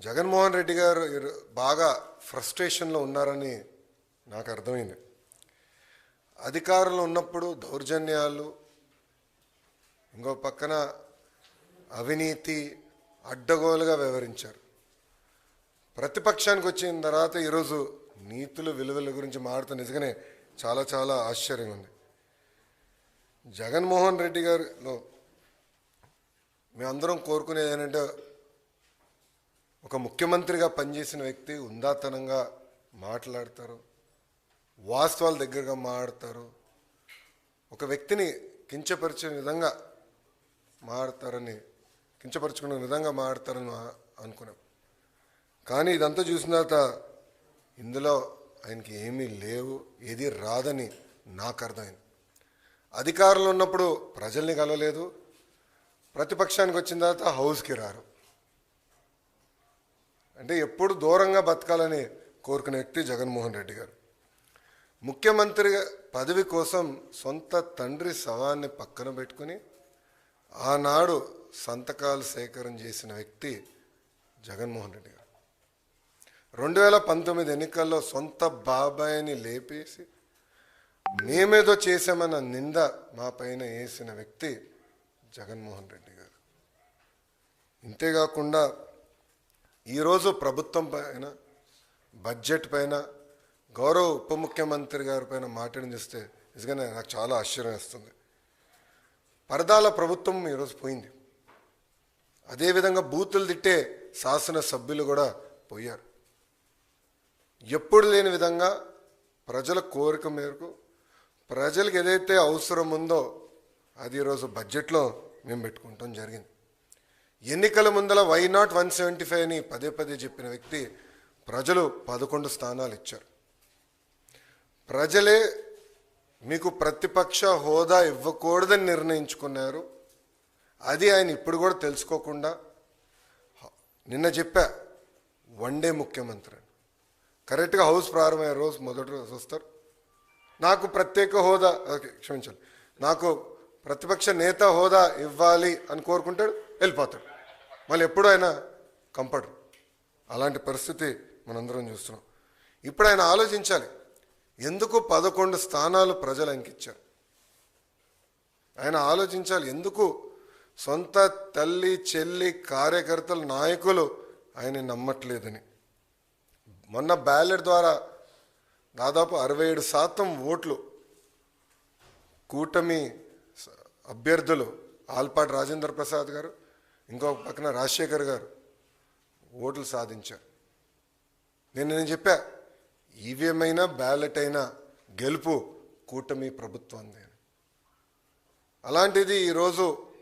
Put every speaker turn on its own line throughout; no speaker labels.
జగన్మోహన్ రెడ్డి గారు ఇరు- బాగా ఫ్రస్ట్రేషన్లో ఉన్నారని నాకు అర్థమైంది. అధికారంలో ఉన్నప్పుడు దౌర్జన్యాలు ఇంకో పక్కన అవినీతి అడ్డగోలుగా వ్యవహరించారు. ప్రతిపక్షానికి వచ్చిన తర్వాత ఈరోజు నీతులు విలువల గురించి మాడుతూ నిజంగానే చాలా చాలా ఆశ్చర్యంగా ఉంది. జగన్మోహన్ రెడ్డి గారిలో మేమందరం కోరుకునేది ఏంటంటే ఒక ముఖ్యమంత్రిగా పనిచేసిన వ్యక్తి ఉందాతనంగా మాట్లాడతారు వాస్తవాల దగ్గరగా మాడతారు ఒక వ్యక్తిని కించపరిచే విధంగా మాడతారని కించపరుచుకునే విధంగా మాడతారని అనుకున్నాం. కానీ ఇదంతా చూసిన తర్వాత ఇందులో ఆయనకి ఏమీ లేవు ఏది రాదని నాకు అర్థమైంది. అధికారంలో ఉన్నప్పుడు ప్రజల్ని కలవలేదు ప్రతిపక్షానికి వచ్చిన తర్వాత హౌస్కి రారు. అంటే ఎప్పుడు దూరంగా బతకాలని కోరుకునే వ్యక్తి జగన్మోహన్ రెడ్డి గారు. ముఖ్యమంత్రి పదవి కోసం సొంత తండ్రి శవాన్ని పక్కన పెట్టుకుని ఆనాడు సంతకాలు సేకరణ చేసిన వ్యక్తి జగన్మోహన్ రెడ్డి గారు. రెండు వేల పంతొమ్మిది ఎన్నికల్లో సొంత బాబాయిని లేపేసి మేమేదో చేశామన్న నింద మా పైన వేసిన వ్యక్తి జగన్మోహన్ రెడ్డి గారు. ఇంతేకాకుండా ఈరోజు ప్రభుత్వం పైన బడ్జెట్ పైన గౌరవ ఉప ముఖ్యమంత్రి గారి పైన మాట్లాడి చూస్తే నిజంగానే నాకు చాలా ఆశ్చర్యం వేస్తుంది. పరదాల ప్రభుత్వం ఈరోజు పోయింది. అదేవిధంగా బూతులు తిట్టే శాసన సభ్యులు కూడా పోయారు. ఎప్పుడు లేని విధంగా ప్రజల కోరిక మేరకు ప్రజలకు ఏదైతే అవసరం ఉందో అది ఈరోజు బడ్జెట్లో మేము పెట్టుకుంటాం జరిగింది. ఎన్నికల ముందల why not one seventy five అని పదే పదే చెప్పిన వ్యక్తి ప్రజలు పదకొండు స్థానాలు ఇచ్చారు. ప్రజలే మీకు ప్రతిపక్ష హోదా ఇవ్వకూడదని నిర్ణయించుకున్నారు. అది ఆయన ఇప్పుడు కూడా తెలుసుకోకుండా నిన్న చెప్పా వన్ డే ముఖ్యమంత్రి అని. కరెక్ట్గా హౌస్ ప్రారంభమయ్యే రోజు మొదటి రోజు వస్తారు. నాకు ప్రత్యేక హోదా క్షమించాలి నాకు ప్రతిపక్ష నేత హోదా ఇవ్వాలి అని కోరుకుంటాడు. వెళ్ళిపోతాడు మళ్ళీ ఎప్పుడు ఆయన కంపడరు. అలాంటి పరిస్థితి మనందరం చూస్తున్నాం. ఇప్పుడు ఆయన ఆలోచించాలి. ఎందుకు పదకొండు స్థానాలు ప్రజలు ఆయనకి ఇచ్చారు? ఆయన ఆలోచించాలి ఎందుకు సొంత తల్లి చెల్లి కార్యకర్తలు నాయకులు ఆయన నమ్మట్లేదని. మొన్న బ్యాలెట్ ద్వారా దాదాపు అరవై ఏడు శాతం ఓట్లు కూటమి అభ్యర్థులు ఆల్పాటి రాజేంద్ర ప్రసాద్ గారు ఇంకొక పక్కన రాజశేఖర్ గారు ఓట్లు సాధించారు. నేను నేను చెప్పా ఈవీఎం అయినా బ్యాలెట్ అయినా గెలుపు కూటమి ప్రభుత్వంది. అని. అలాంటిది ఈరోజు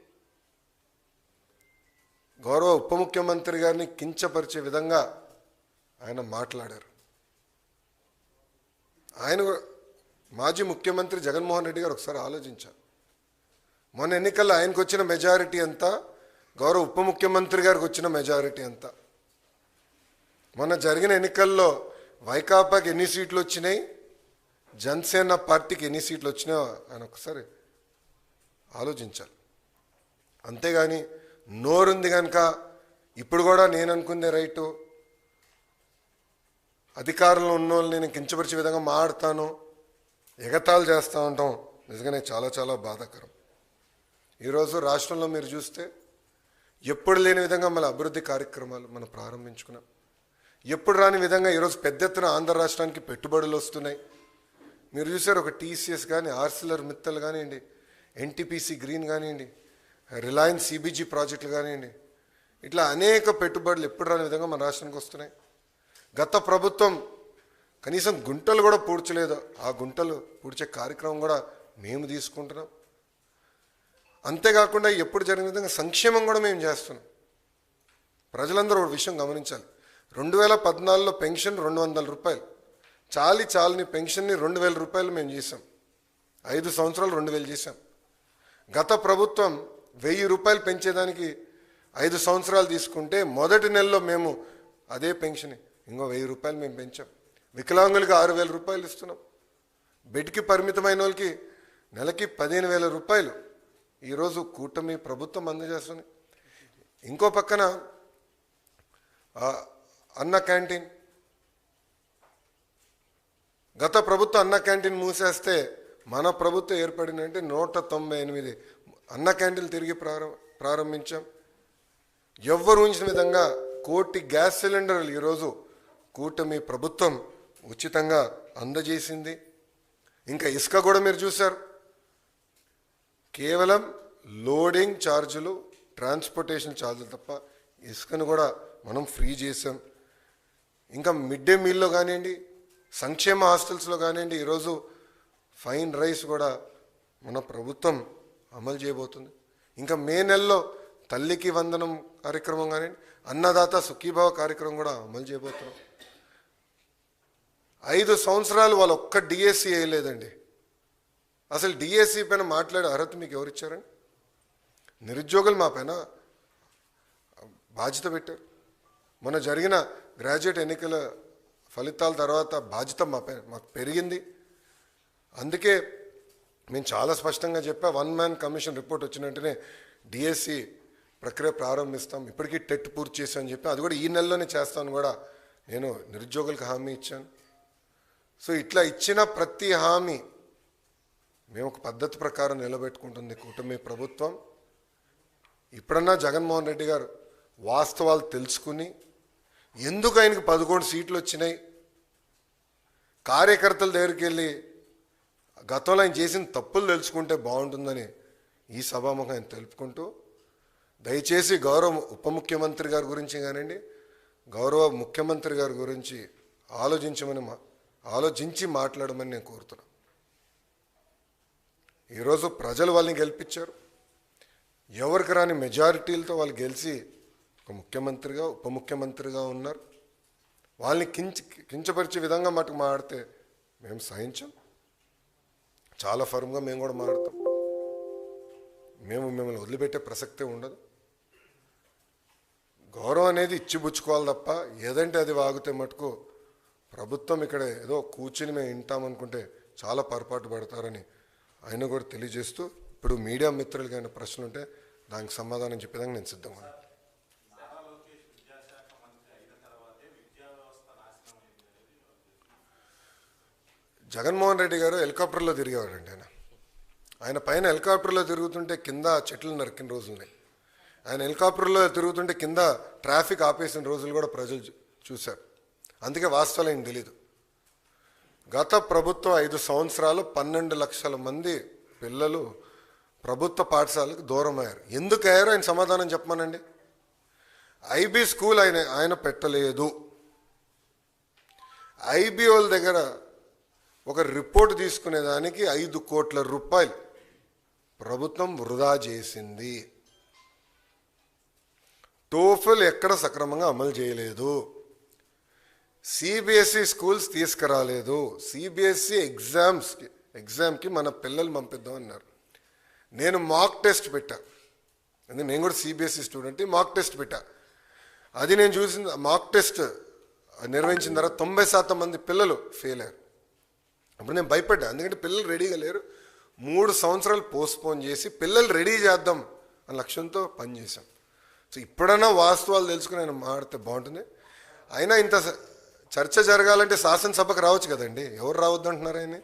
గౌరవ ఉప ముఖ్యమంత్రి గారిని కించపరిచే విధంగా ఆయన మాట్లాడారు. ఆయన కూడా- మాజీ ముఖ్యమంత్రి జగన్మోహన్ రెడ్డి గారు ఒకసారి ఆలోచించారు. మొన్న ఎన్నికల్లో ఆయనకు వచ్చిన మెజారిటీ అంతా గౌరవ ఉప ముఖ్యమంత్రి గారికి వచ్చిన మెజారిటీ అంతా. మొన్న జరిగిన ఎన్నికల్లో వైకాపాకి ఎన్ని సీట్లు వచ్చినాయి? జనసేన పార్టీకి ఎన్ని సీట్లు వచ్చినాయో ఆయన ఒకసారి ఆలోచించాలి. అంతేగాని నోరుంది కనుక ఇప్పుడు కూడా నేను అనుకుందే రైటు. అధికారంలో ఉన్న వాళ్ళు నేను కించపరిచే విధంగా మాడతాను ఎగతాళి చేస్తూ ఉంటాం. నిజంగానే చాలా చాలా బాధాకరం. ఈరోజు రాష్ట్రంలో మీరు చూస్తే ఎప్పుడు లేని విధంగా మన అభివృద్ధి కార్యక్రమాలు మనం ప్రారంభించుకున్నాం. ఎప్పుడు రాని విధంగా ఈరోజు పెద్ద ఎత్తున ఆంధ్ర రాష్ట్రానికి పెట్టుబడులు వస్తున్నాయి. మీరు చూసారు ఒక టీసీఎస్ కానీ ఆర్సిలర్ మిత్తల్ కానివ్వండి ఎన్టీపీసీ గ్రీన్ కానివ్వండి రిలయన్స్ సిబిజీ ప్రాజెక్టులు కానివ్వండి ఇట్లా అనేక పెట్టుబడులు ఎప్పుడు రాని విధంగా మన రాష్ట్రానికి వస్తున్నాయి. గత ప్రభుత్వం కనీసం గుంటలు కూడా పూడ్చలేదు. ఆ గుంటలు పూడ్చే కార్యక్రమం కూడా మేము తీసుకుంటున్నాం. అంతేకాకుండా ఎప్పుడు జరిగిన విధంగా సంక్షేమం కూడా మేము చేస్తున్నాం. ప్రజలందరూ ఒక విషయం గమనించాలి. రెండు వేల పద్నాలుగులో పెన్షన్ రెండు వందల రూపాయలు. చాలి చాలని పెన్షన్ని రెండు వేల రూపాయలు మేము చేసాం ఐదు సంవత్సరాలు రెండు వేలు చేసాం గత ప్రభుత్వం వెయ్యి రూపాయలు పెంచేదానికి ఐదు సంవత్సరాలు తీసుకుంటే మొదటి నెలలో మేము అదే పెన్షన్ ఇంకో వెయ్యి రూపాయలు మేము పెంచాం. వికలాంగులకి ఆరు వేల రూపాయలు ఇస్తున్నాం. బెడ్కి పరిమితమైన వాళ్ళకి నెలకి పదిహేను వేల రూపాయలు. ఈరోజు కూటమి ప్రభుత్వం అందజేస్తుంది. ఇంకో పక్కన అన్న క్యాంటీన్. గత ప్రభుత్వం అన్న క్యాంటీన్ మూసేస్తే మన ప్రభుత్వం ఏర్పడినంటే నూట తొంభై ఎనిమిది. అన్న క్యాంటీన్లు తిరిగి ప్రారం ప్రారంభించాం. ఎవ్వరు ఉంచిన విధంగా కోటి గ్యాస్ సిలిండర్లు ఈరోజు కూటమి ప్రభుత్వం ఉచితంగా అందజేసింది. ఇంకా ఇసుక కూడా మీరు చూశారు. కేవలం లోడింగ్ ఛార్జీలు ట్రాన్స్పోర్టేషన్ ఛార్జీలు తప్ప ఇసుకను కూడా మనం ఫ్రీ చేసాం. ఇంకా మిడ్ డే మీల్లో కానివ్వండి సంక్షేమ హాస్టల్స్లో కానివ్వండి ఈరోజు ఫైన్ రైస్ కూడా మన ప్రభుత్వం అమలు చేయబోతుంది. ఇంకా మే నెలలో తల్లికి వందనం కార్యక్రమం కానివ్వండి అన్నదాత సుఖీభావ కార్యక్రమం కూడా అమలు చేయబోతున్నాం. ఐదు సంవత్సరాలు వాళ్ళు ఒక్క డిఎస్సి వేయలేదండి. అసలు డిఎస్సి పైన మాట్లాడే అర్హత మీకు ఎవరు ఇచ్చారండి? నిరుద్యోగులు మా పైన బాధ్యత పెట్టారు. మొన్న జరిగిన గ్రాడ్యుయేట్ ఎన్నికల ఫలితాల తర్వాత బాధ్యత మా పైన మాకు పెరిగింది. అందుకే మేము చాలా స్పష్టంగా చెప్పా వన్ మ్యాన్ కమిషన్ రిపోర్ట్ వచ్చిన వెంటనే డిఎస్సి ప్రక్రియ ప్రారంభిస్తాం ఇప్పటికీ టెట్ పూర్తి చేశామని చెప్పి అది కూడా ఈ నెలలోనే చేస్తాను కూడా నేను నిరుద్యోగులకు హామీ ఇచ్చాను. సో ఇట్లా ఇచ్చిన ప్రతి హామీ మేము ఒక పద్ధతి ప్రకారం నిలబెట్టుకుంటుంది కూటమి ప్రభుత్వం. ఇప్పుడన్నా జగన్మోహన్ రెడ్డి గారు వాస్తవాలు తెలుసుకుని ఎందుకు ఆయనకి పదకొండు సీట్లు వచ్చినాయి? కార్యకర్తల దగ్గరికి వెళ్ళి గతంలో ఆయన చేసిన తప్పులు తెలుసుకుంటే బాగుంటుందని ఈ సభాముఖం ఆయన తెలుపుకుంటూ దయచేసి గౌరవ ఉప ముఖ్యమంత్రి గారి గురించి కానివ్వండి గౌరవ ముఖ్యమంత్రి గారి గురించి ఆలోచించమని మా ఆలోచించి మాట్లాడమని నేను కోరుతున్నాను. ఈరోజు ప్రజలు వాళ్ళని గెలిపించారు. ఎవరికి రాని మెజారిటీలతో వాళ్ళు గెలిచి ఒక ముఖ్యమంత్రిగా ఉప ముఖ్యమంత్రిగా ఉన్నారు. వాళ్ళని కించ కించపరిచే విధంగా మటుకు మాడితే మేము సహించాం. చాలా ఫర్మ్గా మేము కూడా మాడతాం మేము మిమ్మల్ని వదిలిపెట్టే ప్రసక్తే ఉండదు. గౌరవం అనేది ఇచ్చిపుచ్చుకోవాలి తప్ప ఏదంటే అది వాగితే మటుకు ప్రభుత్వం ఇక్కడ ఏదో కూర్చుని మేము వింటామనుకుంటే చాలా పొరపాటు పడతారని ఆయన కూడా తెలియజేస్తూ ఇప్పుడు మీడియా మిత్రులకి ఏమైనా ప్రశ్నలు ఉంటే దానికి సమాధానం చెప్పేదానికి నేను సిద్ధంగా ఉన్నాను. జగన్మోహన్ రెడ్డి గారు హెలికాప్టర్లో తిరిగేవాడండి ఆయన. ఆయన పైన హెలికాప్టర్లో తిరుగుతుంటే కింద చెట్లు నరికిన రోజులున్నాయి ఆయన హెలికాప్టర్లో తిరుగుతుంటే కింద ట్రాఫిక్ ఆపేసిన రోజులు కూడా ప్రజలు చూ- చూశారు. అందుకే వాస్తవాలు ఆయన తెలియదు గత ప్రభుత్వం ఐదు సంవత్సరాలు పన్నెండు లక్షల మంది పిల్లలు ప్రభుత్వ పాఠశాలకు దూరం అయ్యారు ఎందుకు అయ్యారో ఆయన సమాధానం చెప్పమానండి. ఐబీ స్కూల్ ఆయన ఆయన పెట్టలేదు. ఐబీఓల దగ్గర ఒక రిపోర్ట్ తీసుకునేదానికి ఐదు కోట్ల రూపాయలు ప్రభుత్వం వృధా చేసింది. టోఫెల్ ఎక్కడ సక్రమంగా అమలు చేయలేదు. సిబిఎస్ఈ స్కూల్స్ తీసుకురాలేదు. సిబిఎస్ఈ ఎగ్జామ్స్కి ఎగ్జామ్కి మన పిల్లలు పంపిద్దాం అన్నారు. నేను మాక్ టెస్ట్ పెట్టా. అంటే నేను కూడా సిబిఎస్ఈ స్టూడెంట్ మాక్ టెస్ట్ పెట్టా. అది నేను చూసిన మాక్ టెస్ట్ నిర్వహించిన తర్వాత తొంభై శాతం మంది పిల్లలు ఫెయిల్ అయ్యారు. అప్పుడు నేను భయపడ్డా. ఎందుకంటే పిల్లలు రెడీగా లేరు. మూడు సంవత్సరాలు పోస్ట్పోన్ చేసి పిల్లలు రెడీ చేద్దాం అనే లక్ష్యంతో పనిచేశాం. సో ఇప్పుడన్నా వాస్తవాలు తెలుసుకుని నేను మాడితే బాగుంటుంది. అయినా ఇంత స- చర్చ జరగాలంటే శాసనసభకు రావచ్చు కదండి. ఎవరు రావద్దు అంటున్నారు ఆయన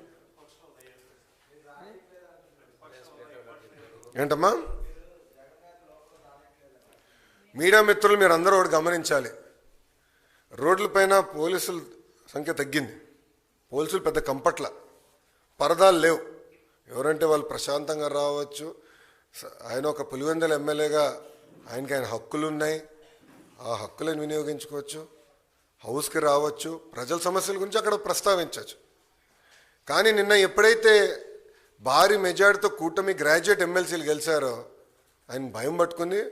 ఏంటమ్మా? మీడియా మిత్రులు మీరు అందరూ ఒకటి గమనించాలి. రోడ్లపైన పోలీసుల సంఖ్య తగ్గింది. పోలీసులు పెద్ద కంపట్ల. పరదాలు లేవు. ఎవరంటే వాళ్ళు ప్రశాంతంగా రావచ్చు. ఆయన ఒక పులివెందల ఎమ్మెల్యేగా ఆయనకి ఆయన హక్కులు ఉన్నాయి ఆ హక్కులను వినియోగించుకోవచ్చు. హౌస్కి రావచ్చు ప్రజల సమస్యల గురించి అక్కడ ప్రస్తావించవచ్చు. కానీ నిన్న ఎప్పుడైతే భారీ మెజార్టీతో కూటమి గ్రాడ్యుయేట్ ఎమ్మెల్సీలు గెలిచారో ఆయన భయం పట్టుకుని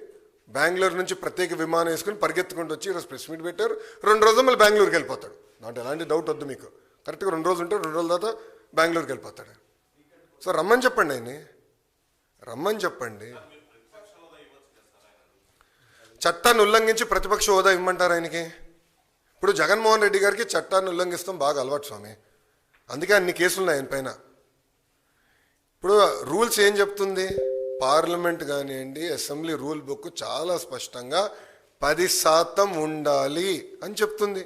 బెంగళూరు నుంచి ప్రత్యేక విమానం వేసుకుని పరిగెత్తుకుంటూ వచ్చి ఈరోజు ప్రెస్ మీట్ పెట్టారు. రెండు రోజులు మళ్ళీ బెంగళూరుకి వెళ్ళిపోతాడు. నాకు ఎలాంటి డౌట్ వద్దు మీకు. కరెక్ట్గా రెండు రోజులు ఉంటే రెండు రోజుల తర్వాత బెంగళూరుకి వెళ్ళిపోతాడు. సో రమ్మని చెప్పండి ఆయన్ని. రమ్మని చెప్పండి. చట్టాన్ని ఉల్లంఘించి ప్రతిపక్ష హోదా ఇమ్మంటారు ఆయనకి? ఇప్పుడు జగన్మోహన్ రెడ్డి గారికి చట్టాన్ని ఉల్లంఘిస్తాం బాగా అలవాటు స్వామి. అందుకే అన్ని కేసులు ఉన్నాయి ఆయన పైన. ఇప్పుడు రూల్స్ ఏం చెప్తుంది? పార్లమెంట్ కానివ్వండి అసెంబ్లీ రూల్ బుక్ చాలా స్పష్టంగా పది శాతం ఉండాలి అని చెప్తుంది.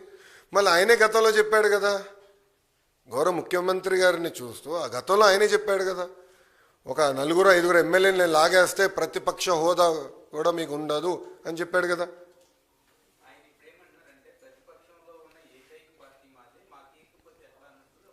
మళ్ళీ ఆయనే గతంలో చెప్పాడు కదా. గౌరవ ముఖ్యమంత్రి గారిని చూస్తూ ఆ గతంలో ఆయనే చెప్పాడు కదా. ఒక నలుగురు ఐదుగురు ఎమ్మెల్యేని లాగేస్తే ప్రతిపక్ష హోదా కూడా మీకు ఉండదు అని చెప్పాడు కదా
ఆయన ఇప్పుడు ఏమంటున్నారంటే ప్రతిపక్షంలో ఉన్న ఏకైక పార్టీ మాది మాకు ఇకపోతే ఎట్లా అన్నట్టు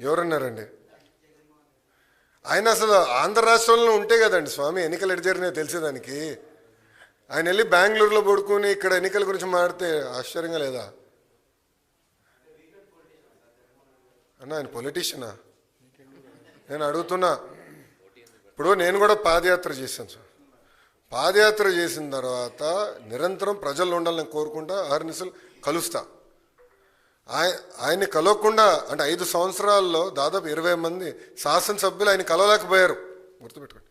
ఎవరన్నారండి ఆయన అసలు ఆంధ్ర రాష్ట్రంలో ఉంటే కదండి స్వామి ఎన్నికలు ఎటు జరిగినాయో తెలిసేదానికి ఆయన వెళ్ళి బెంగళూరులో పడుకుని ఇక్కడ ఎన్నికల గురించి మాడితే ఆశ్చర్యంగా లేదా? అన్న ఆయన పొలిటీషియనా నేను అడుగుతున్నా. ఇప్పుడు నేను కూడా పాదయాత్ర చేశాను సార్. పాదయాత్ర చేసిన తర్వాత నిరంతరం ప్రజలు ఉండాలని కోరుకుంటా ఆరు నిసలు కలుస్తా. ఆయ ఆయన్ని కలవకుండా అంటే ఐదు సంవత్సరాల్లో దాదాపు ఇరవై మంది శాసనసభ్యులు ఆయన కలవలేకపోయారు. గుర్తుపెట్టుకోండి.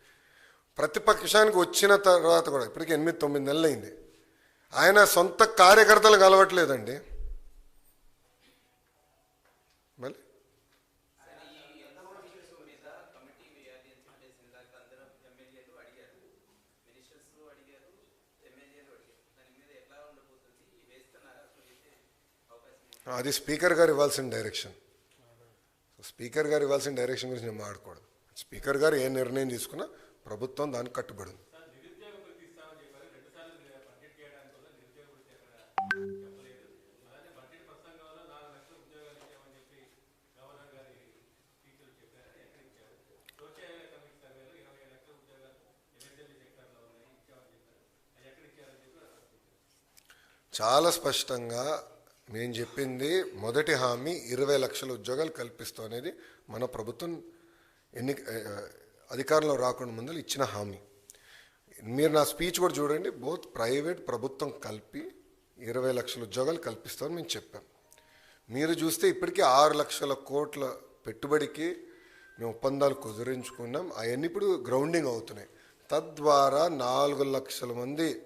ప్రతిపక్షానికి వచ్చిన తర్వాత కూడా ఇప్పటికి ఎనిమిది తొమ్మిది నెలలు అయింది ఆయన సొంత కార్యకర్తలు కలవట్లేదండి మళ్ళీ
మీద కమిటీ వేయాలి అని చెప్పేసి ఇందాక అందరూ ఎమ్మెల్యేలు అడిగారు మినిస్టర్స్ అడిగారు ఎమ్మెల్యేలు అడిగారు దాని మీద ఎట్లా ఉండబోతుంది వేస్తున్నారా అసలు వేసే అవకాశం ఉంది
అది స్పీకర్ గారు ఇవ్వాల్సిన డైరెక్షన్. స్పీకర్ గారు ఇవ్వాల్సిన డైరెక్షన్ గురించి నేను మాట్లాడకూడదు స్పీకర్ గారు ఏ నిర్ణయం తీసుకున్నా ప్రభుత్వం దానికి కట్టుబడి ఉంది చాలా స్పష్టంగా మేము చెప్పింది మొదటి హామీ ఇరవై లక్షల ఉద్యోగాలు కల్పిస్తాం అనేది మన ప్రభుత్వం ఎన్ని అధికారంలో రాకుండా ముందు ఇచ్చిన హామీ. మీరు నా స్పీచ్ కూడా చూడండి బోత్ ప్రైవేట్ ప్రభుత్వం కలిపి ఇరవై లక్షల ఉద్యోగాలు కల్పిస్తామని మేము చెప్పాం. మీరు చూస్తే ఇప్పటికీ ఆరు లక్షల కోట్ల పెట్టుబడికి మేము ఒప్పందాలు కుదిరించుకున్నాం. అవన్నీ ఇప్పుడు గ్రౌండింగ్ అవుతున్నాయి. తద్వారా నాలుగు లక్షల మంది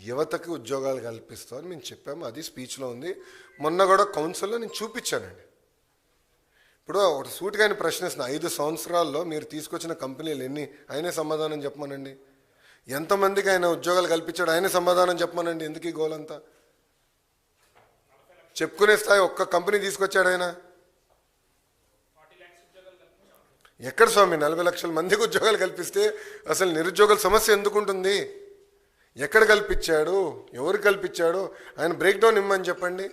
యువతకి ఉద్యోగాలు కల్పిస్తామని మేము చెప్పాము. అది స్పీచ్లో ఉంది. మొన్న కూడా కౌన్సిల్లో నేను చూపించానండి. ఇప్పుడు ఒక సూటిగా ఆయన ప్రశ్నిస్తున్న ఐదు సంవత్సరాల్లో మీరు తీసుకొచ్చిన కంపెనీలు ఎన్ని? ఆయనే సమాధానం చెప్పమనండి. ఎంతమందికి ఆయన ఉద్యోగాలు కల్పించాడు? ఆయనే సమాధానం చెప్పమనండి. ఎందుకు ఈ గోలంతా చెప్పుకునే స్థాయి ఒక్క కంపెనీ తీసుకొచ్చాడు ఆయన. ఎక్కడ స్వామి? నలభై లక్షల మందికి ఉద్యోగాలు కల్పిస్తే అసలు నిరుద్యోగుల సమస్య ఎందుకుంటుంది? ఎక్కడ కల్పించాడు? ఎవరు కల్పించాడు? ఆయన బ్రేక్ డౌన్ ఇమ్మని చెప్పండి.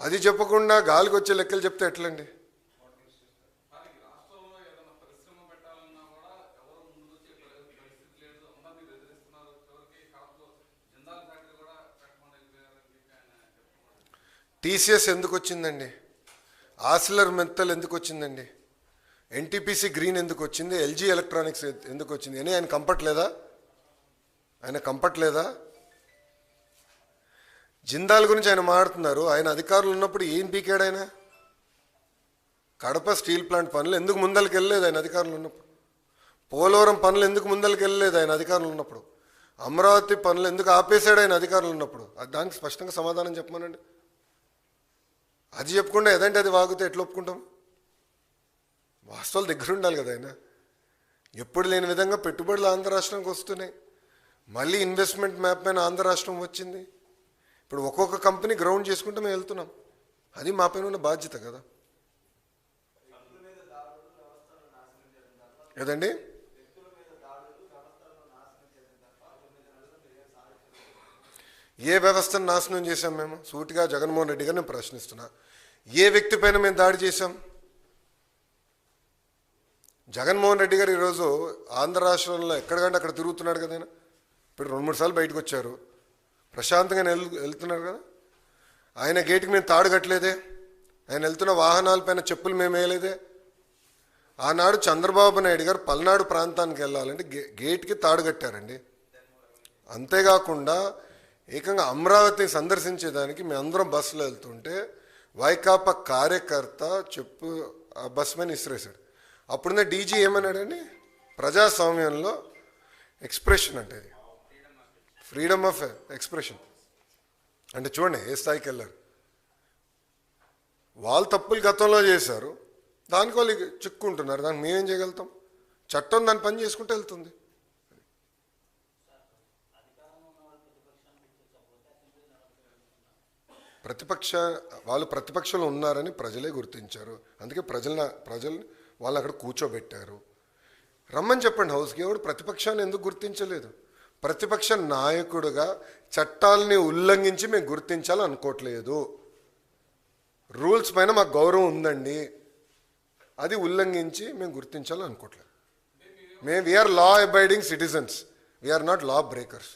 అది చెప్పకుండా గాలికి వచ్చే లెక్కలు చెప్తే ఎట్లండి? టీసీఎస్ ఎందుకు వచ్చిందండి ఆసిలర్ మెత్తల్ ఎందుకు వచ్చిందండి ఎన్టీపీసీ గ్రీన్ ఎందుకు వచ్చింది ఎల్జీ ఎలక్ట్రానిక్స్ ఎందుకు వచ్చింది అని ఆయన కంపట్లేదా ఆయన కంపట్లేదా? జిందాల్ గురించి ఆయన మాట్లాడుతున్నారు. ఆయన అధికారులు ఉన్నప్పుడు ఏం పీకాడు ఆయన? కడప స్టీల్ ప్లాంట్ పనులు ఎందుకు ముందరికి వెళ్ళలేదు ఆయన అధికారులు ఉన్నప్పుడు? పోలవరం పనులు ఎందుకు ముందరికి వెళ్ళలేదు ఆయన అధికారులు ఉన్నప్పుడు? అమరావతి పనులు ఎందుకు ఆపేశాడు ఆయన అధికారులు ఉన్నప్పుడు? అది దానికి స్పష్టంగా సమాధానం చెప్పమనండి. అది చెప్పకుండా ఏదంటే అది వాగితే ఎట్లా ఒప్పుకుంటాం? వాస్తవాలు దగ్గర ఉండాలి కదా ఆయన. ఎప్పుడు లేని విధంగా పెట్టుబడులు ఆంధ్ర రాష్ట్రానికి వస్తున్నాయి. మళ్ళీ ఇన్వెస్ట్మెంట్ మ్యాప్ పైన ఆంధ్ర రాష్ట్రం వచ్చింది. ఇప్పుడు ఒక్కొక్క కంపెనీ గ్రౌండ్ చేసుకుంటూ మేము వెళ్తున్నాం. అది మా పైన ఉన్న బాధ్యత కదా. ఏదండి? ఏ వ్యవస్థను నాశనం చేశాం మేము? సూటిగా జగన్మోహన్ రెడ్డి గారిని ప్రశ్నిస్తున్నా. ఏ వ్యక్తి పైన మేము దాడి చేశాం? జగన్మోహన్ రెడ్డి గారు ఈరోజు ఆంధ్ర రాష్ట్రంలో ఎక్కడికంటే అక్కడ తిరుగుతున్నాడు కదా ఇప్పుడు రెండు మూడు సార్లు బయటకు వచ్చారు. ప్రశాంతంగా వెళ్తున్నారు కదా. ఆయన గేటుకి మేము తాడు కట్టలేదే. ఆయన వెళ్తున్న వాహనాలపైన చెప్పులు మేము వేయలేదే. ఆనాడు చంద్రబాబు నాయుడు గారు పల్నాడు ప్రాంతానికి వెళ్ళాలంటే గే గేట్కి తాడు కట్టారండి. అంతేకాకుండా ఏకంగా అమరావతిని సందర్శించేదానికి మేమందరం అందరం బస్సులో వెళ్తుంటే వైకాపా కార్యకర్త చెప్పు ఆ బస్ మీద ఇసిరేశాడు అప్పుడున్న డీజీ ఏమన్నాడండి? ప్రజాస్వామ్యంలో ఎక్స్ప్రెషన్ అంటే ఇది ఫ్రీడమ్ ఆఫ్ ఎక్స్ప్రెషన్ అంటే చూడండి ఏ స్థాయికి వెళ్ళారు? వాళ్ళు తప్పులు గతంలో చేశారు దానికి వాళ్ళు చిక్కుంటున్నారు దానికి మేమేం చేయగలుగుతాం? చట్టం దాని పని చేసుకుంటూ వెళ్తుంది. ప్రతిపక్ష వాళ్ళు ప్రతిపక్షంలో ఉన్నారని ప్రజలే గుర్తించారు. అందుకే ప్రజల ప్రజల్ని వాళ్ళు అక్కడ కూర్చోబెట్టారు. రమ్మని చెప్పండి హౌస్కి ఎవడు ప్రతిపక్షాన్ని ఎందుకు గుర్తించలేదు? ప్రతిపక్ష నాయకుడుగా చట్టాలని ఉల్లంఘించి మేము గుర్తించాలి అనుకోవట్లేదు రూల్స్ పైన మాకు గౌరవం ఉందండి. అది ఉల్లంఘించి మేము గుర్తించాలి అనుకోవట్లేదు మేము we are law abiding citizens we are not law breakers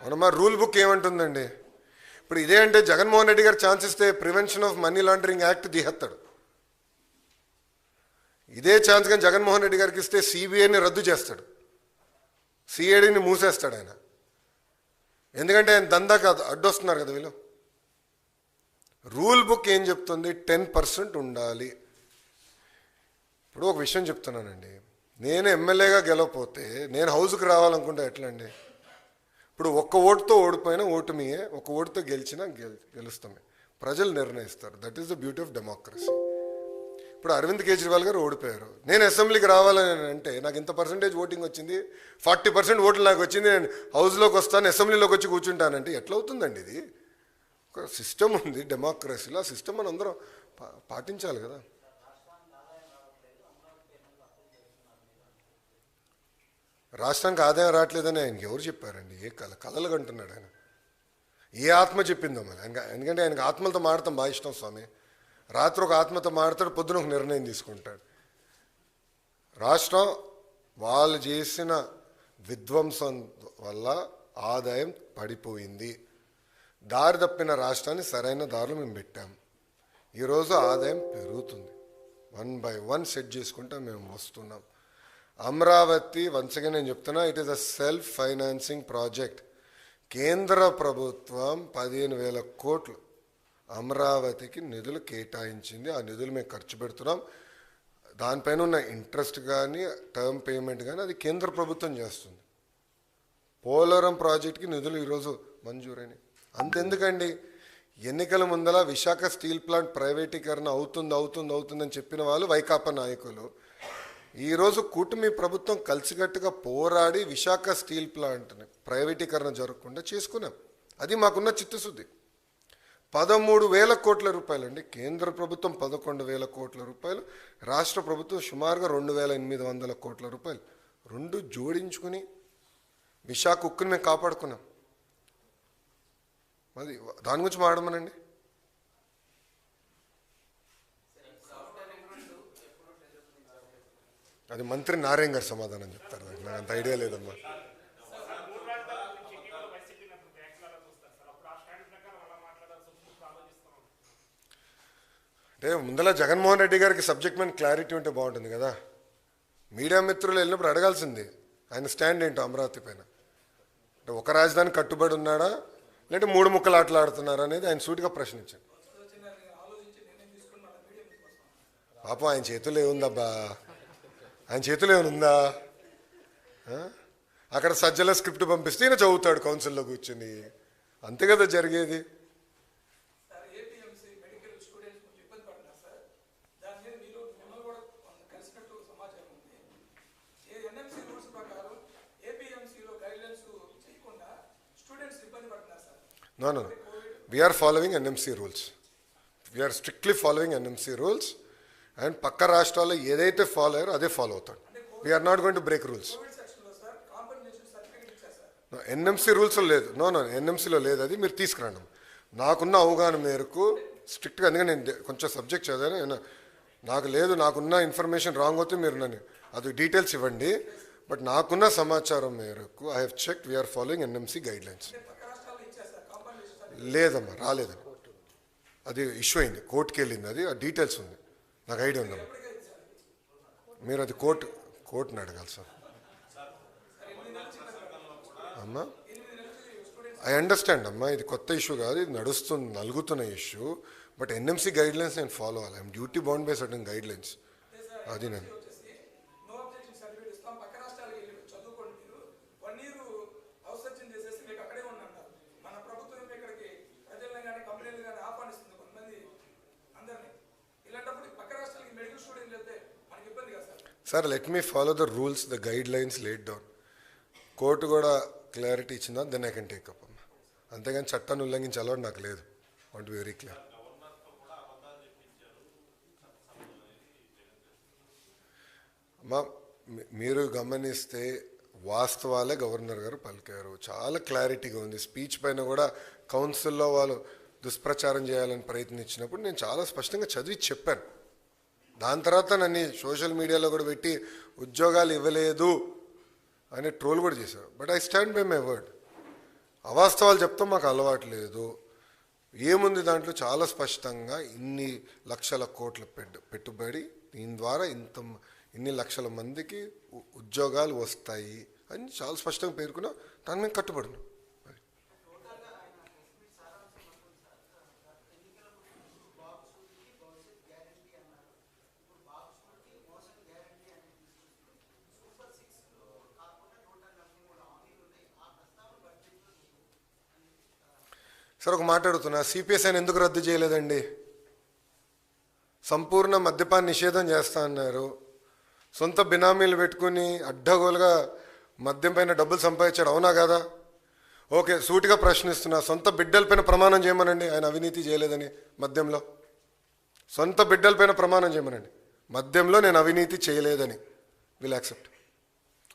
అవునమ్మా మా రూల్ బుక్ ఏమంటుందండి? ఇప్పుడు ఇదే అంటే జగన్మోహన్ రెడ్డి గారు ఛాన్స్ ఇస్తే prevention of money laundering act తీహేస్తాడు ఇదే ఛాన్స్ కానీ జగన్మోహన్ రెడ్డి గారికి ఇస్తే సిబిఐని రద్దు చేస్తాడు. సిఐడిని మూసేస్తాడు ఆయన. ఎందుకంటే ఆయన దందా కాదు అడ్డొస్తున్నారు కదా వీళ్ళు. రూల్ బుక్ ఏం చెప్తుంది? టెన్ పర్సెంట్ ఉండాలి. ఇప్పుడు ఒక విషయం చెప్తున్నానండి. నేను ఎమ్మెల్యేగా గెలవపోతే నేను హౌస్కి రావాలనుకుంటే ఎట్లా అండి ఇప్పుడు ఒక్క ఓటుతో ఓడిపోయినా ఓటు ఒక ఓటుతో గెలిచినా గెల్ గెలుస్తామే. ప్రజలు నిర్ణయిస్తారు. That is the beauty of democracy ఇప్పుడు అరవింద్ కేజ్రీవాల్ గారు ఓడిపోయారు. నేను అసెంబ్లీకి రావాలని అంటే నాకు ఇంత పర్సెంటేజ్ ఓటింగ్ వచ్చింది ఫార్టీ పర్సెంట్ ఓట్లు నాకు వచ్చింది నేను హౌస్లోకి వస్తాను అసెంబ్లీలోకి వచ్చి కూర్చుంటానంటే ఎట్లా అవుతుందండి ఇది? ఒక సిస్టమ్ ఉంది డెమోక్రసీలో ఆ సిస్టమ్ మనం అందరం పా- పాటించాలి కదా. రాష్ట్రానికి ఆదాయం రావట్లేదని ఆయనకి ఎవరు చెప్పారండి? ఏ కళ కళలు కంటున్నాడు ఆయన. ఏ ఆత్మ చెప్పిందో మరి? ఆయన ఎందుకంటే ఆయనకి ఆత్మలతో మాడతాం బాగా ఇష్టం స్వామి. రాత్రి ఒక ఆత్మతో మాడతాడు పొద్దున ఒక నిర్ణయం తీసుకుంటాడు. రాష్ట్రం వాళ్ళు చేసిన విధ్వంసం వల్ల ఆదాయం పడిపోయింది. దారి తప్పిన రాష్ట్రాన్ని సరైన దారిలో మేము పెట్టాం. ఈరోజు ఆదాయం పెరుగుతుంది. వన్ బై వన్ సెట్ చేసుకుంటా మేము వస్తున్నాం. అమరావతి వన్స్ అగైన్ నేను చెప్తున్నా it is a self financing project కేంద్ర ప్రభుత్వం పదిహేను వేల కోట్లు అమరావతికి నిధులు కేటాయించింది. ఆ నిధులు మేము ఖర్చు పెడుతున్నాం. దానిపైన ఉన్న ఇంట్రెస్ట్ కానీ టర్మ్ పేమెంట్ కానీ అది కేంద్ర ప్రభుత్వం చేస్తుంది. పోలవరం ప్రాజెక్ట్కి నిధులు ఈరోజు మంజూరైనవి అంతెందుకండి? ఎన్నికల ముందల విశాఖ స్టీల్ ప్లాంట్ ప్రైవేటీకరణ అవుతుంది అవుతుంది అవుతుందని చెప్పిన వాళ్ళు వైకాపా నాయకులు. ఈరోజు కూటమి ప్రభుత్వం కలిసికట్టుగా పోరాడి విశాఖ స్టీల్ ప్లాంట్ని ప్రైవేటీకరణ జరగకుండా చేసుకున్నాం. అది మాకున్న చిత్తశుద్ధి. పదమూడు వేల కోట్ల రూపాయలు అండి కేంద్ర ప్రభుత్వం పదకొండు వేల కోట్ల రూపాయలు రాష్ట్ర ప్రభుత్వం సుమారుగా రెండు వేల ఎనిమిది వందల కోట్ల రూపాయలు. రెండు జోడించుకుని విశాఖ ఉక్కుని మేము కాపాడుకున్నాం. అది దాని గురించి మాడమనండి అది మంత్రి నారాయణ గారు సమాధానం చెప్తారు. నాకు అంత ఐడియా లేదమ్మా
మూడు రాజధానుల నుంచి ఇటీవల వైసీపీ నేతలు వ్యాఖ్యలు చూస్తారు సార్ అప్పుడు ఆ స్టాండ్ ప్రకారం అలా మాట్లాడాల్సి వచ్చినప్పుడు ఆలోచిస్తున్నాం
అంటే ముందల జగన్మోహన్ రెడ్డి గారికి సబ్జెక్ట్ మీద క్లారిటీ ఉంటే బాగుంటుంది కదా. మీడియా మిత్రులు వెళ్ళినప్పుడు అడగాల్సింది ఆయన స్టాండ్ ఏంటో అమరావతి పైన. అంటే ఒక రాజధాని కట్టుబడి ఉన్నాడా లేదంటే మూడు ముక్కలు ఆటలాడుతున్నారా అనేది ఆయన సూటిగా ప్రశ్నించాడు. పాపం ఆయన చేతుల్లో ఏముందబ్బా? ఆయన చేతుల్లో ఏముందా? అక్కడ సజ్జల స్క్రిప్ట్ పంపిస్తే ఈయన చదువుతాడు కౌన్సిల్లో కూర్చుని. అంతే కదా జరిగేది
సార్ ఏపీఎంసీ మెడికల్ స్టూడెంట్స్ కొంచెం ఇబ్బంది పడుతున్నారు సార్ దాని మీద మీరు మిమ్మల్ని కూడా కొంత కలిసినట్టు సమాచారం ఉంది ఏ ఎన్ఎంసీ రూల్స్ ప్రకారం ఏపీఎంసీలో గైడ్లైన్స్ చేయకుండా స్టూడెంట్స్ ఇబ్బంది పడుతున్నారు sir
No, no, no. We are following NMC rules. We are strictly following NMC rules. And పక్క రాష్ట్రాల్లో ఏదైతే ఫాలో అయ్యారో అదే ఫాలో అవుతాడు we are not going to break rules NMC రూల్స్లో లేదు. నో నో ఎన్ఎంసీలో లేదు. అది మీరు తీసుకురండి. నాకున్న అవగాహన మేరకు స్ట్రిక్ట్గా అందుకని నేను కొంచెం సబ్జెక్ట్ చదివాను. నేను- నాకు లేదు నాకున్న ఇన్ఫర్మేషన్ రాంగ్ అవుతే మీరు నన్ను అది డీటెయిల్స్ ఇవ్వండి. బట్ నాకున్న సమాచారం మేరకు I have check we are following NMC guidelines
అంటే పక్క రాష్ట్రాల్లో ఇచ్చారు సార్ కాంపన్సేషన్
లేదమ్మా రాలేదని అది ఇష్యూ అయింది. కోర్టుకి వెళ్ళింది. అది ఆ డీటెయిల్స్ ఉంది. నాకు ఐడియా ఉందమ్మా. మీరు అది కోర్టు కోర్టుని అడగాలి సార్. అమ్మా ఐ అండర్స్టాండ్ అమ్మా. ఇది కొత్త ఇష్యూ కాదు. ఇది నడుస్తుంది నలుగుతున్న ఇష్యూ బట్ ఎన్ఎంసీ గైడ్లైన్స్ నేను ఫాలో అవ్వాలి I'm duty bound by certain guidelines అది నేను
వచ్చేసి నో అబ్జెక్షన్ సర్టిఫికేట్ ఇస్తాం పక్క రాష్ట్రాలకు వెళ్ళి చదువుకోండి మీరు వన్ ఇయర్ హౌస్ సర్జన్ చేసేసి మీకు అక్కడే ఉండంటారు మన ప్రభుత్వం ఇక్కడికి ప్రజలను కానీ కంపెనీలు కానీ ఆహ్వానిస్తుంది కొంతమంది అందరినీ ఇలాంటప్పుడు పక్క రాష్ట్రాలకి మెడికల్ స్టూడెంట్ వెళ్తే మనకి ఇబ్బంది కదా sir
let me follow the rules the guidelines laid down court కూడా క్లారిటీ ఇచ్చిందా? Then I can take up అమ్మా అంతేగాని చట్టాన్ని ఉల్లంఘించే అలవాటు నాకు లేదు. వాంట్ వెరీ క్లియర్ అమ్మా మీ- మీరు గమనిస్తే వాస్తవాలే గవర్నర్ గారు పలికారు. చాలా క్లారిటీగా ఉంది. స్పీచ్ పైన కూడా కౌన్సిల్లో వాళ్ళు దుష్ప్రచారం చేయాలని ప్రయత్నించినప్పుడు నేను చాలా స్పష్టంగా చదివి చెప్పాను. దాని తర్వాత నన్ను సోషల్ మీడియాలో కూడా పెట్టి ఉద్యోగాలు ఇవ్వలేదు అని ట్రోల్ కూడా చేశారు. But I stand by my word అవాస్తవాలు చెప్తాం మాకు అలవాటు లేదు. ఏముంది దాంట్లో? చాలా స్పష్టంగా ఇన్ని లక్షల కోట్ల పెట్టుబడి దీని ద్వారా ఇంత ఇన్ని లక్షల మందికి ఉ- ఉద్యోగాలు వస్తాయి అని చాలా స్పష్టంగా పేర్కొన్నా దాని మేము కట్టుబడినాం సార్ ఒక మాట్లాడుతున్నా సిపిఎస్ఐని అని ఎందుకు రద్దు చేయలేదండి? సంపూర్ణ మద్యపాన నిషేధం చేస్తా అన్నారు. సొంత బినామీలు పెట్టుకుని అడ్డగోలుగా మద్యం పైన డబ్బులు సంపాదించాడు అవునా కదా? ఓకే సూటిగా ప్రశ్నిస్తున్నా. సొంత బిడ్డలపైన ప్రమాణం చేయమనండి. ఆయన అవినీతి చేయలేదని మద్యంలో. సొంత బిడ్డలపైన ప్రమాణం చేయమనండి. మద్యంలో నేను అవినీతి చేయలేదని. విల్ యాక్సెప్ట్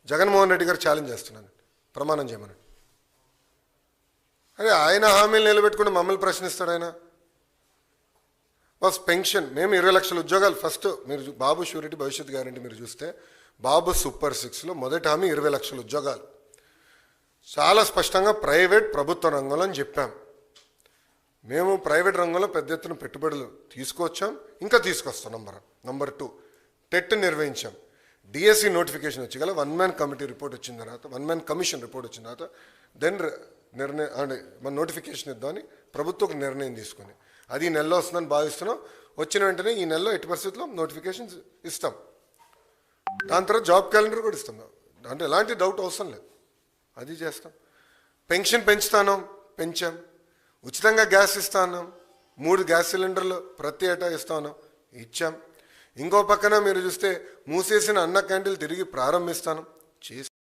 జగన్మోహన్ రెడ్డి గారు ఛాలెంజ్ చేస్తున్నాను. ప్రమాణం చేయమనండి. అరే ఆయన హామీలు నిలబెట్టుకుని మమ్మల్ని ప్రశ్నిస్తాడు ఆయన. బస్ పెన్షన్ మేము ఇరవై లక్షల ఉద్యోగాలు. ఫస్ట్ మీరు బాబు షూరిటీ భవిష్యత్ గ్యారంటీ మీరు చూస్తే బాబు సూపర్ సిక్స్లో మొదటి హామీ ఇరవై లక్షల ఉద్యోగాలు. చాలా స్పష్టంగా ప్రైవేట్ ప్రభుత్వ రంగంలో అని చెప్పాం. మేము ప్రైవేట్ రంగంలో పెద్ద ఎత్తున పెట్టుబడులు తీసుకొచ్చాం. ఇంకా తీసుకొస్తాం నంబర్ నంబర్ టూ టెట్ నిర్వహించాం. డిఎస్సి నోటిఫికేషన్ వచ్చి గల వన్ మ్యాన్ కమిటీ రిపోర్ట్ వచ్చిన తర్వాత వన్ మ్యాన్ కమిషన్ రిపోర్ట్ వచ్చిన తర్వాత దెన్ నిర్ణయం అంటే మన నోటిఫికేషన్ ఇద్దామని ప్రభుత్వం ఒక నిర్ణయం తీసుకుని అది ఈ నెలలో వస్తుందని భావిస్తున్నాం. వచ్చిన వెంటనే ఈ నెలలో ఎట్టి పరిస్థితుల్లో నోటిఫికేషన్స్ ఇస్తాం. దాని తర్వాత జాబ్ క్యాలెండర్ కూడా ఇస్తాం. అంటే ఎలాంటి డౌట్ అవసరం లేదు. అది చేస్తాం. పెన్షన్ పెంచుతాను పెంచాం. ఉచితంగా గ్యాస్ ఇస్తాను మూడు గ్యాస్ సిలిండర్లు ప్రతి ఏటా ఇస్తాను ఇచ్చాం. ఇంకో పక్కన మీరు చూస్తే మూసేసిన అన్న క్యాంటీన్లు తిరిగి ప్రారంభిస్తాను. చేసి